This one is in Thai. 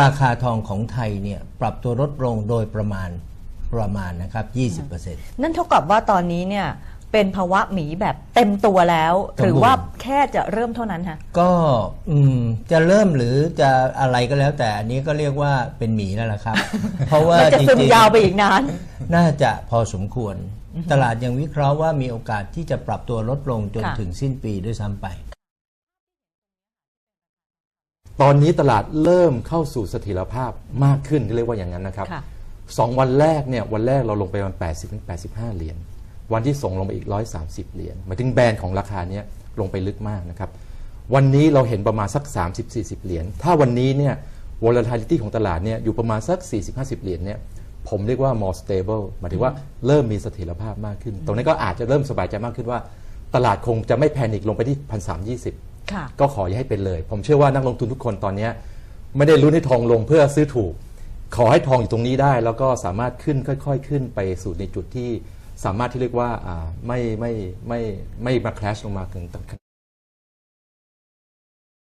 ราคาทองของไทยเนี่ยปรับตัวลดลงโดยประมาณประมาณนะครับ 20%นั่นเท่ากับว่าตอนนี้เนี่ยเป็นภาวะหมีแบบเต็มตัวแล้วสมบูรณ์หรือว่าแค่จะเริ่มเท่านั้นคะก็อืมจะเริ่มหรือจะอะไรก็แล้ว แต่อันนี้ก็เรียกว่าเป็นหมีแล้วล่ะครับ เพราะว่ามันจะจซึมริงยาวไปอีกนานๆน่าจะพอสมควร ตลาดยังวิเคราะห์ว่ามีโอกาสที่จะปรับตัวลดลงจนค่ะถึงสิ้นปีด้วยซ้ำไป ตอนนี้ตลาดเริ่มเข้าสู่เสถียรภาพมากขึ้นเรียกว่าอย่างนั้นนะครับค่ะ สองวันแรกเนี่ยวันแรกเราลงไปประมาณ80ถึง85 เหรียญวันที่ส่งลงไปอีก 130 เหรียญหมายถึงแบรนด์ของราคาเนี้ยลงไปลึกมากนะครับวันนี้เราเห็นประมาณสัก 30-40 เหรียญถ้าวันนี้เนี่ย volatility ของตลาดเนี่ยอยู่ประมาณสัก 40-50 เหรียญเนี่ยผมเรียกว่า more stable หมายถึงว่าเริ่มมีเสถียรภาพมากขึ้น ตรงนี้ก็อาจจะเริ่มสบายใจมากขึ้นว่า ตลาดคงจะไม่แพนิคลงไปที่ 1,320ค่ะ ก็ขออย่าให้เป็นเลย ผมเชื่อว่านักลงทุนทุกคนตอนนี้ไม่ได้ลุ้นให้ทองลงเพื่อซื้อถูก ขอให้ทองอยู่ตรงนี้ได้ แล้วก็สามารถขึ้นค่อย ๆ ขึ้นไปสู่ในจุดที่สามารถที่เรียกว่าไม่ไม่ไม่ไม่มาคลาชลงมาถึง